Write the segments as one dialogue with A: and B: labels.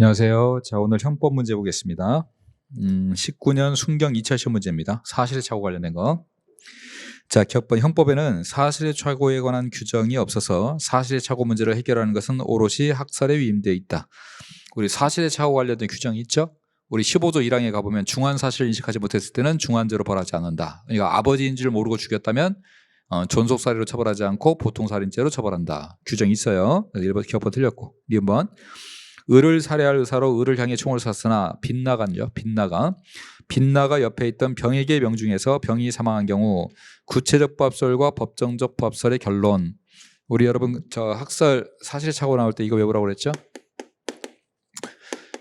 A: 안녕하세요. 자, 오늘 형법 문제 보겠습니다. 음, 19년 순경 2차 시험 문제입니다. 사실의 착오 관련된 거. 자, 격번 형법에는 사실의 착오에 관한 규정이 없어서 사실의 착오 문제를 해결하는 것은 오롯이 학설에 위임되어 있다. 우리 사실의 착오 관련된 규정이 있죠? 우리 15조 1항에 가보면 중한 사실을 인식하지 못했을 때는 중한죄로 벌하지 않는다. 그러니까 아버지인 줄 모르고 죽였다면 어, 존속살인으로 처벌하지 않고 보통살인죄로 처벌한다. 규정이 있어요. 1번 기억번 틀렸고. 2번 을을 살해할 의사로 을을 향해 총을 쐈으나 빗나간요. 빗나가. 빗나가 옆에 있던 병에게 명중해서 병이 사망한 경우 구체적 부합설과 법정적 부합설의 결론. 우리 여러분 저 학설 사실 착오 나올 때 이거 외우라고 그랬죠?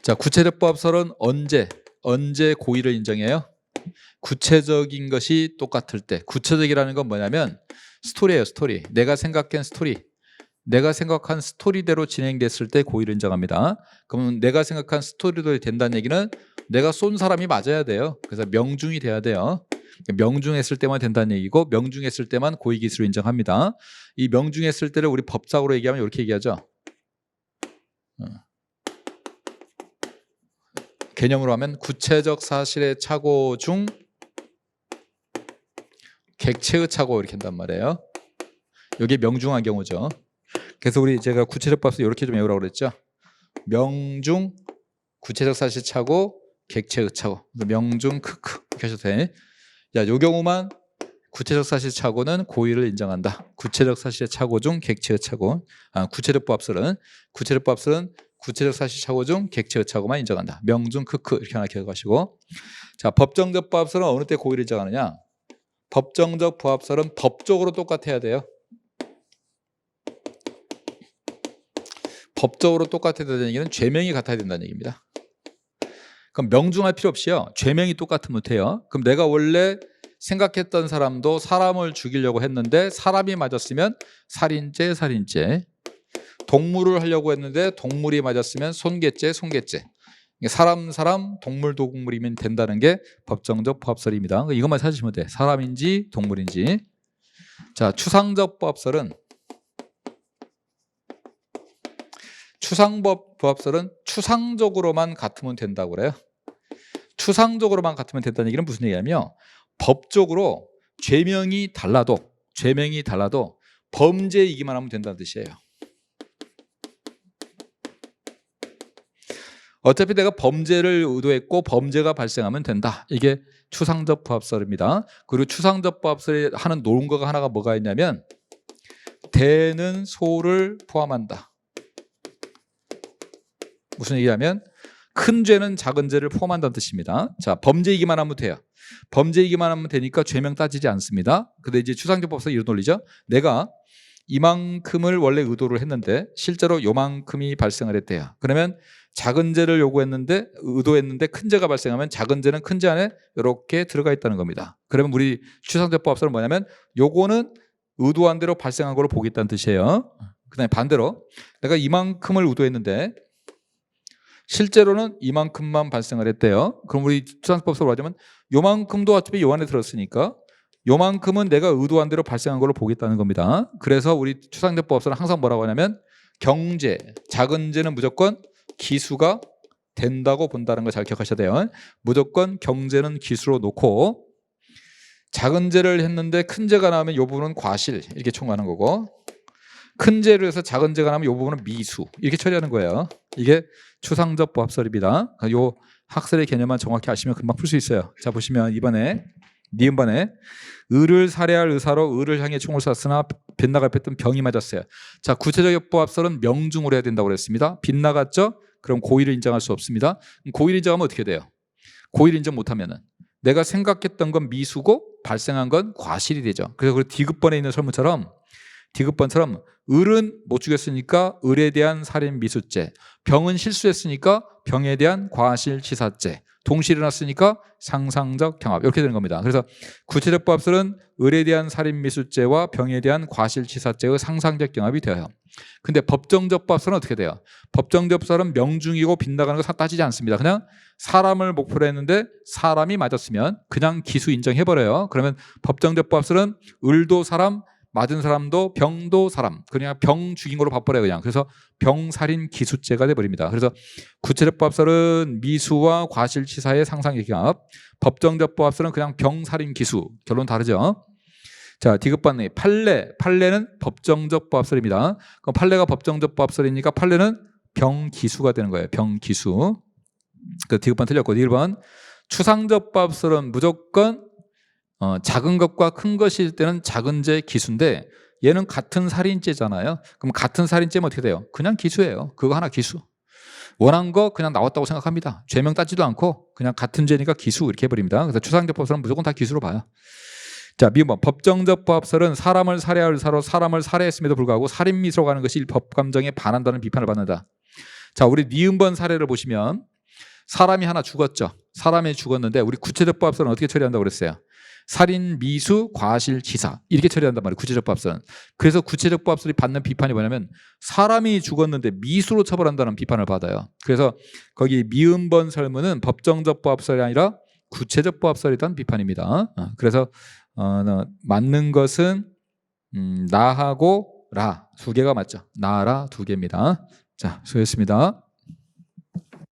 A: 자, 구체적 부합설은 언제 언제 고의를 인정해요? 구체적인 것이 똑같을 때. 구체적이라는 건 뭐냐면 스토리예요, 스토리. 내가 생각한 스토리. 내가 생각한 스토리대로 진행됐을 때 고의를 인정합니다. 그러면 내가 생각한 스토리대로 된다는 얘기는 내가 쏜 사람이 맞아야 돼요. 그래서 명중이 돼야 돼요. 명중했을 때만 된다는 얘기고 명중했을 때만 고의 기수로 인정합니다. 이 명중했을 때를 우리 법적으로 얘기하면 이렇게 얘기하죠. 어. 개념으로 하면 구체적 사실의 착오 중 객체의 착오 이렇게 한단 말이에요. 이게 명중한 경우죠. 그래서 우리 제가 구체적 법서 이렇게 좀 외우라고 그랬죠. 명중 구체적 사실 차고 객체의 차고 명중 크크 이렇게 하셔도 돼. 야, 요 경우만 구체적 사실 차고는 고의를 인정한다. 구체적 사실의 차고 중 객체의 차고. 아, 구체적 법설은 구체적 법설은 구체적 사실 차고 중 객체의 차고만 인정한다. 명중 크크 이렇게 하나 기억하시고. 자, 법정적 부합설은 어느 때 고의를 인정하느냐? 법정적 부합설은 법적으로 똑같아야 돼요. 법적으로 똑같아야 된다는 얘기는 죄명이 같아야 된다는 얘기입니다. 그럼 명중할 필요 없이요. 죄명이 똑같으면 돼요. 그럼 내가 원래 생각했던 사람도 사람을 죽이려고 했는데 사람이 맞았으면 살인죄, 살인죄. 동물을 하려고 했는데 동물이 맞았으면 손괴죄, 손괴죄. 사람, 사람, 동물, 동물이면 된다는 게 법정적 부합설입니다. 이것만 찾으시면 돼. 사람인지 동물인지. 자, 추상적 부합설은 추상법 부합설은 추상적으로만 같으면 된다고 그래요. 추상적으로만 같으면 된다는 얘기는 무슨 얘기냐면 법적으로 죄명이 달라도 죄명이 달라도 범죄이기만 하면 된다는 뜻이에요. 어차피 내가 범죄를 의도했고 범죄가 발생하면 된다. 이게 추상적 부합설입니다. 그리고 추상적 부합설이 하는 논거가 하나가 뭐가 있냐면 대는 소를 포함한다. 무슨 얘기냐면 큰 죄는 작은 죄를 포함한다는 뜻입니다. 자, 범죄이기만 하면 돼요. 범죄이기만 하면 되니까 죄명 따지지 않습니다. 근데 이제 추상적법에서 이런 논리죠. 내가 이만큼을 원래 의도를 했는데 실제로 요만큼이 발생을 했대요. 그러면 작은 죄를 요구했는데 의도했는데 큰 죄가 발생하면 작은 죄는 큰 죄 안에 이렇게 들어가 있다는 겁니다. 그러면 우리 추상적법에서는 뭐냐면 요거는 의도한 대로 발생한 걸로 보겠다는 뜻이에요. 그다음에 반대로 내가 이만큼을 의도했는데 실제로는 이만큼만 발생을 했대요. 그럼 우리 추상법으로 하자면 요만큼도 어차피 요 안에 들었으니까 요만큼은 내가 의도한 대로 발생한 걸로 보겠다는 겁니다. 그래서 우리 추상대법에서는 항상 뭐라고 하냐면 경제, 작은 죄는 무조건 기수가 된다고 본다는 걸 잘 기억하셔야 돼요. 무조건 경제는 기수로 놓고 작은 죄를 했는데 큰 죄가 나오면 이 부분은 과실 이렇게 총하는 거고 큰 죄를 해서 작은 죄가 나면 이 부분은 미수 이렇게 처리하는 거예요. 이게 추상적 부합설입니다. 요 학설의 개념만 정확히 아시면 금방 풀 수 있어요. 자 보시면 이번에 니은번에 을을 살해할 의사로 을을 향해 총을 쐈으나 빗나가 뺐던 병이 맞았어요. 자 구체적 부합설은 명중으로 해야 된다고 그랬습니다. 빗나갔죠? 그럼 고의를 인정할 수 없습니다. 고의를 인정하면 어떻게 돼요? 고의를 인정 못하면은 내가 생각했던 건 미수고 발생한 건 과실이 되죠. 그래서 그 디귿번에 있는 설문처럼 디귿번처럼 을은 못 죽였으니까 을에 대한 살인 미수죄, 병은 실수했으니까 병에 대한 과실치사죄, 동시에 일어났으니까 상상적 경합 이렇게 되는 겁니다. 그래서 구체적 법설은 을에 대한 살인 미수죄와 병에 대한 과실치사죄의 상상적 경합이 되어요. 근데 법정적 법설은 어떻게 돼요? 법정적 법설은 명중이고 빗나가는 거 따지지 않습니다. 그냥 사람을 목표로 했는데 사람이 맞았으면 그냥 기수 인정해버려요. 그러면 법정적 법설은 을도 사람 맞은 사람도 병도 사람 그냥 병 죽인 걸로 바꿔요 그냥 그래서 병살인 기수죄가 돼버립니다. 그래서 구체적 법설은 미수와 과실치사의 상상기합 법정적 법설은 그냥 병살인 기수 결론 다르죠. 자 디귿반의 판례 판례는 법정적 법설입니다. 그럼 판례가 법정적 법설이니까 판례는 병기수가 되는 거예요. 병기수. 그 디귿반 틀렸고 1번 추상적 법설은 무조건 어, 작은 것과 큰 것일 때는 작은 죄 기수인데 얘는 같은 살인죄잖아요. 그럼 같은 살인죄면 어떻게 돼요? 그냥 기수예요. 그거 하나 기수. 원한 거 그냥 나왔다고 생각합니다. 죄명 따지도 않고 그냥 같은 죄니까 기수 이렇게 해버립니다. 그래서 추상적 법설은 무조건 다 기수로 봐요. 자, 미음번 법정적 법설은 사람을 살해할 의사로 사람을 살해했음에도 불구하고 살인 미수로 가는 것이 법감정에 반한다는 비판을 받는다. 자, 우리 니은번 사례를 보시면 사람이 하나 죽었죠. 사람이 죽었는데 우리 구체적 법설은 어떻게 처리한다고 그랬어요? 살인, 미수, 과실, 치사 이렇게 처리한단 말이에요. 구체적 법설은. 그래서 구체적 법설이 받는 비판이 뭐냐면 사람이 죽었는데 미수로 처벌한다는 비판을 받아요. 그래서 거기 미음번 설문은 법정적 법설이 아니라 구체적 법설이라는 비판입니다. 어, 그래서 어, 너, 맞는 것은 음, 나하고 라 두 개가 맞죠. 나라 두 개입니다. 자, 수고했습니다.